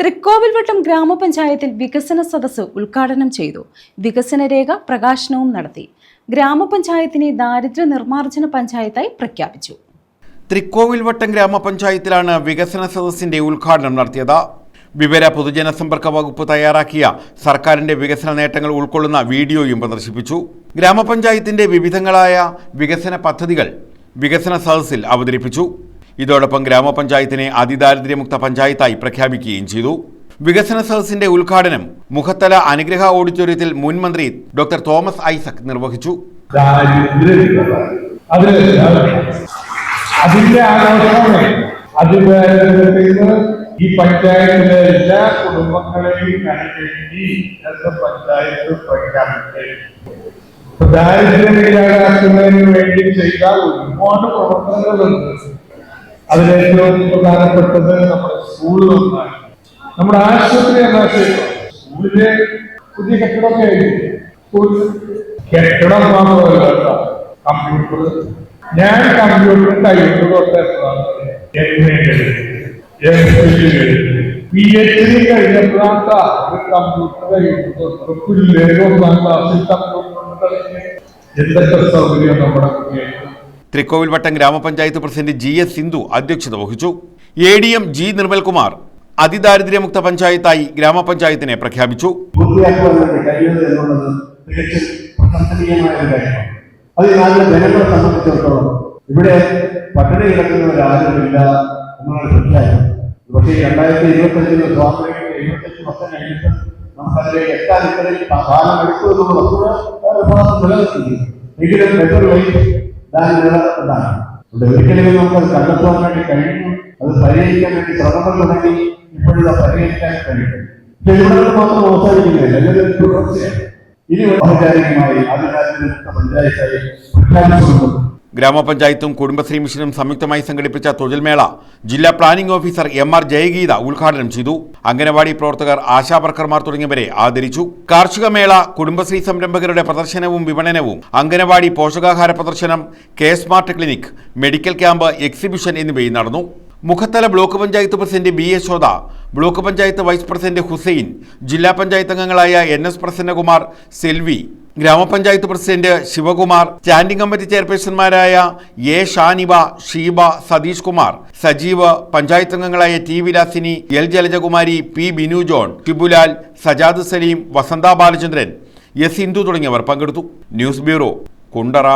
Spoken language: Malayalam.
തൃക്കോവിൽവട്ടം ഗ്രാമപഞ്ചായത്തിൽ വികസന സദസ്സ് ഉദ്ഘാടനം ചെയ്തു. വികസന രേഖ പ്രകാശനവും നടത്തി. ഗ്രാമപഞ്ചായത്തിനെ ദാരിദ്ര്യ നിർമ്മാർജന പഞ്ചായത്തായി പ്രഖ്യാപിച്ചു. തൃക്കോവിൽവട്ടം ഗ്രാമപഞ്ചായത്തിലാണ് വികസന സദസ്സിന്റെ ഉദ്ഘാടനം നടത്തിയത്. വിവര പൊതുജന സമ്പർക്ക വകുപ്പ് തയ്യാറാക്കിയ സർക്കാരിന്റെ വികസന നേട്ടങ്ങൾ ഉൾക്കൊള്ളുന്ന വീഡിയോയും പ്രദർശിപ്പിച്ചു. ഗ്രാമപഞ്ചായത്തിന്റെ വിവിധങ്ങളായ വികസന പദ്ധതികൾ വികസന സദസ്സിൽ അവതരിപ്പിച്ചു. ഇതോടൊപ്പം ഗ്രാമപഞ്ചായത്തിനെ അതിദാരിദ്ര്യമുക്ത പഞ്ചായത്തായി പ്രഖ്യാപിക്കുകയും ചെയ്തു. വികസന സദസ്സിന്റെ ഉദ്ഘാടനം മുഖത്തല അനുഗ്രഹ ഓഡിറ്റോറിയത്തിൽ മുൻ മന്ത്രി ഡോക്ടർ തോമസ് ഐസക് നിർവഹിച്ചു. ഈ പഞ്ചായത്തിലെ എല്ലാ കുടുംബങ്ങളെയും ഇന്നത്തെ പഞ്ചായത്ത് പ്രഖ്യാപിച്ചു ദാരിദ്ര്യം ഇല്ലാതാക്കുന്നതിന് വേണ്ടി ചെയ്ത ഒരുപാട് പ്രവർത്തനങ്ങളുണ്ട്. അതിലേറ്റവും പ്രധാനപ്പെട്ടത് നമ്മുടെ ഒന്നാണ്. നമ്മുടെ ആശുപത്രി എന്ന സ്കൂളിലെ പുതിയ കെട്ടിടമൊക്കെ ആയിരുന്നു സ്കൂൾ കെട്ടിടം മാത്രമല്ല കമ്പ്യൂട്ടർ ഞാൻ കമ്പ്യൂട്ടർ ടൈപ്പ് തൊട്ടപ്പോഴാണ് പി എച്ച് ഡി കഴിഞ്ഞപ്പോഴാണ് ഒരു കമ്പ്യൂട്ടർ പിള്ളേര് ഒന്നാം ക്ലാസ്സിൽ കമ്പ്യൂട്ടർ എന്തൊക്കെ സൗകര്യം നമ്മുടെ കുട്ടികൾക്ക്? തൃക്കോവിൽവട്ടം ഗ്രാമപഞ്ചായത്ത് പ്രസിഡന്റ് ജി എസ് സിന്ധു അധ്യക്ഷത വഹിച്ചു. A D M G Nirmalkumar അതിദാരിദ്ര്യമുക്ത പഞ്ചായത്തായി ഗ്രാമപഞ്ചായത്തിനെ പ്രഖ്യാപിച്ചു. അത് നാട്ടിലെ ജനങ്ങളെ സംബന്ധിച്ചിടത്തോളം ഇവിടെ പട്ടിണി കിടക്കുന്നവരാരുമില്ല എന്നുള്ള തീർച്ചയായും പക്ഷേ ഈ രണ്ടായിരത്തി ഇരുപത്തഞ്ചിൽ സ്വാതന്ത്ര്യം എഴുപത്തഞ്ച് വർഷം കഴിഞ്ഞിട്ട് നമുക്കതിലേക്ക് എത്താൻ ഇത്രയും കാലം എടുത്തു എന്നുള്ള വസ്തുത നിലനിർത്തുന്നു എങ്കിലും മെറ്റർ വെയിറ്റ് ദാൻ നിലനിർത്തുന്നതാണ് ഇവിടെ ഒരിക്കലും നമുക്കത് കണ്ടെത്തുവാൻ വേണ്ടി കഴിഞ്ഞു അത് പരിഹരിക്കാൻ വേണ്ടി ശ്രമങ്ങൾ തുടങ്ങി ഇപ്പോഴുള്ള പരിഹരിക്കാൻ കഴിയും പക്ഷെ ഇവിടെ നിന്ന് മാത്രം അവസാനിക്കുന്നില്ല എല്ലാവരും തുടർച്ചയാണ് ഇനി ഔപചാരികമായി അതിരാജ്യത്തെ പഞ്ചായത്തായി പ്രഖ്യാപിച്ചുകൊണ്ടും ഗ്രാമപഞ്ചായത്തും കുടുംബശ്രീ മിഷനും സംയുക്തമായി സംഘടിപ്പിച്ച തൊഴിൽമേള ജില്ലാ planning officer M R Jayageetha ഉദ്ഘാടനം ചെയ്തു. അംഗനവാടി പ്രവർത്തകർ ആശാവർക്കർമാർ തുടങ്ങിയവരെ ആദരിച്ചു. കാർഷിക മേള കുടുംബശ്രീ സംരംഭകരുടെ പ്രദർശനവും വിപണനവും അംഗനവാടി പോഷകാഹാര പ്രദർശനം K smart clinic medical camp exhibition എന്നിവയും നടന്നു. Mukhathala block panchayat president B Yashoda block panchayat vice president Hussain ജില്ലാ പഞ്ചായത്ത് അംഗങ്ങളായ എൻ എസ് പ്രസന്നകുമാർ സെൽവി ഗ്രാമപഞ്ചായത്ത് പ്രസിഡന്റ് ശിവകുമാർ സ്റ്റാൻഡിംഗ് കമ്മിറ്റി ചെയർപേഴ്സൺമാരായ എ ഷാനിബ ഷീബ സതീഷ് കുമാർ സജീവ് പഞ്ചായത്ത് അംഗങ്ങളായ T Vilasini L Jalajakumari P Binu John Shibulal Sajad Saleem Vasantha Balachandran S Hindu തുടങ്ങിയവർ പങ്കെടുത്തു. News bureau Kundara.